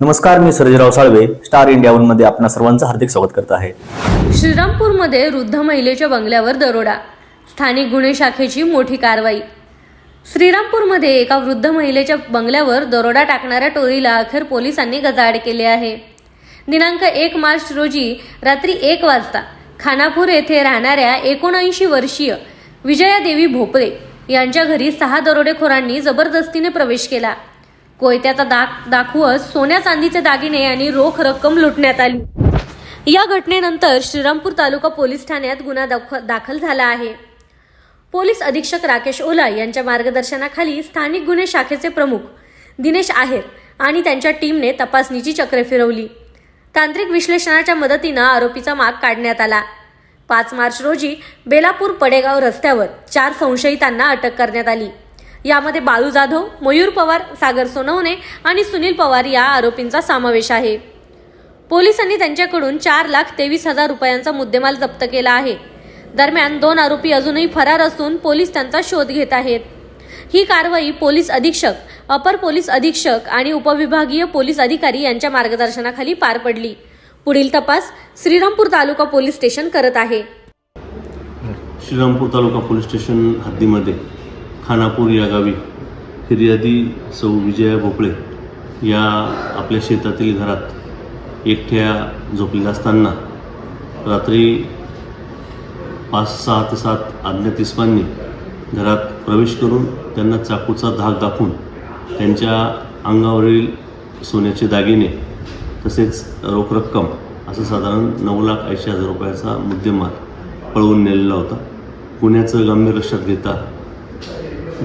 नमस्कार मी Sarjerao Salve star India वनमध्ये आपणा सर्वांचं हार्दिक स्वागत करत आहे. श्रीरामपूरमध्ये वृद्ध महिलेच्या बंगल्यावर दरोडा स्थानिक गुन्हे शाखेची मोठी कारवाई. श्रीरामपूरमध्ये एका वृद्ध महिलेच्या बंगल्यावर दरोडा टाकणाऱ्या टोळीला अखेर पोलिसांनी गजाआड केले आहे. दिनांक एक मार्च रोजी रात्री एक वाजता खानापूर येथे राहणाऱ्या एकोणऐंशी वर्षीय विजया देवी भोपळे यांच्या घरी सहा दरोडेखोरांनी जबरदस्तीने प्रवेश केला. कोयत्याचा दाग दाखवत सोन्या चांदीचे दागिने आणि रोख रक्कम लुटण्यात आली. या घटनेनंतर श्रीरामपूर तालुका पोलीस ठाण्यात गुन्हा दाख- दाखल झाला आहे. पोलीस अधीक्षक राकेश ओला यांच्या मार्गदर्शनाखाली स्थानिक गुन्हे शाखेचे प्रमुख दिनेश आहेर आणि त्यांच्या टीमने तपासणीची चक्रे फिरवली. तांत्रिक विश्लेषणाच्या मदतीनं आरोपीचा माग काढण्यात आला. पाच मार्च रोजी बेलापूर पडेगाव रस्त्यावर चार संशयितांना अटक करण्यात आली. यामध्ये बाळू जाधव मयूर पवार सागर सोनवणे आणि सुनील पवार या आरोपींचा समावेश आहे. पोलिसांनी त्यांच्याकडून चार लाख तेवीस हजार रुपयांचा मुद्देमाल जप्त केला आहे. दरम्यान दोन आरोपी अजूनही फरार असून पोलीस त्यांचा शोध घेत आहेत. ही कारवाई पोलीस अधीक्षक अपर पोलीस अधीक्षक आणि उपविभागीय पोलीस अधिकारी यांच्या मार्गदर्शनाखाली पार पडली. पुढील तपास श्रीरामपूर तालुका पोलीस स्टेशन करत आहे. श्रीरामपूर तालुका पोलीस स्टेशन हद्दीमध्ये खानापूर या गावी फिर्यादी सौ विजया भोपळे या आपल्या शेतातील घरात एकट्या झोपलेल्या असताना रात्री पाच सहा ते सात अज्ञात इस्मांनी घरात प्रवेश करून त्यांना चाकूचा धाक दाखवून त्यांच्या अंगावरील सोन्याचे दागिने तसेच रोख रक्कम असं साधारण नऊ लाख ऐंशी हजार रुपयाचा मुद्देमाल पळवून नेलेला होता. गुन्ह्याचं गांभीर्य लक्षात घेता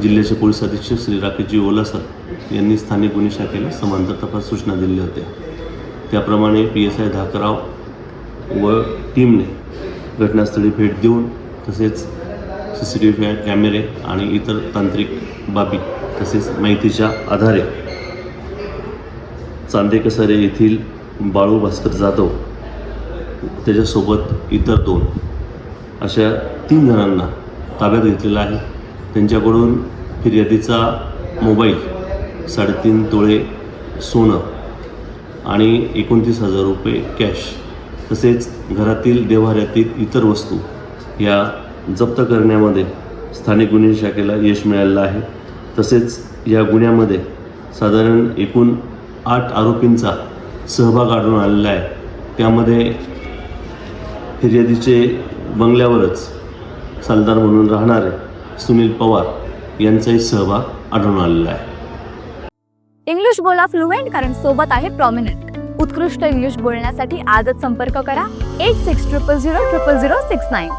जिल्ह्याचे पोलीस अधीक्षक श्री राकेशजी ओलासर यांनी स्थानिक गुन्हे शाखेला समांतर तपास सूचना दिल्या होत्या. त्याप्रमाणे पी एस आय धाकराव व टीमने घटनास्थळी भेट देऊन तसेच सी सी टी व्ही कॅमेरे आणि इतर तांत्रिक बाबी तसेच माहितीच्या आधारे चांदेकसारे येथील बाळू भास्कर जाधव त्याच्यासोबत इतर दोन अशा तीन जणांना ताब्यात घेतलेला आहे. त्यांच्याकडून फिर्यादीचा मोबाईल साडेतीन तोळे सोनं आणि एकोणतीस हजार रुपये कॅश तसेच घरातील देव्हाऱ्यातील इतर वस्तू या जप्त करण्यामध्ये स्थानिक गुन्हे शाखेला यश मिळालेलं आहे. तसेच या गुन्ह्यामध्ये साधारण एकूण आठ आरोपींचा सहभाग आढळून आलेला आहे. त्यामध्ये फिर्यादीचे बंगल्यावरच सालदार म्हणून राहणारे सुनील पवार यांचाही सहभाग आढळून आलेला आहे. इंग्लिश बोला फ्लुएंट कारण सोबत आहे प्रॉमिनंट उत्कृष्ट इंग्लिश बोलण्यासाठी आजच संपर्क करा. Eight six triple zero triple zero six nine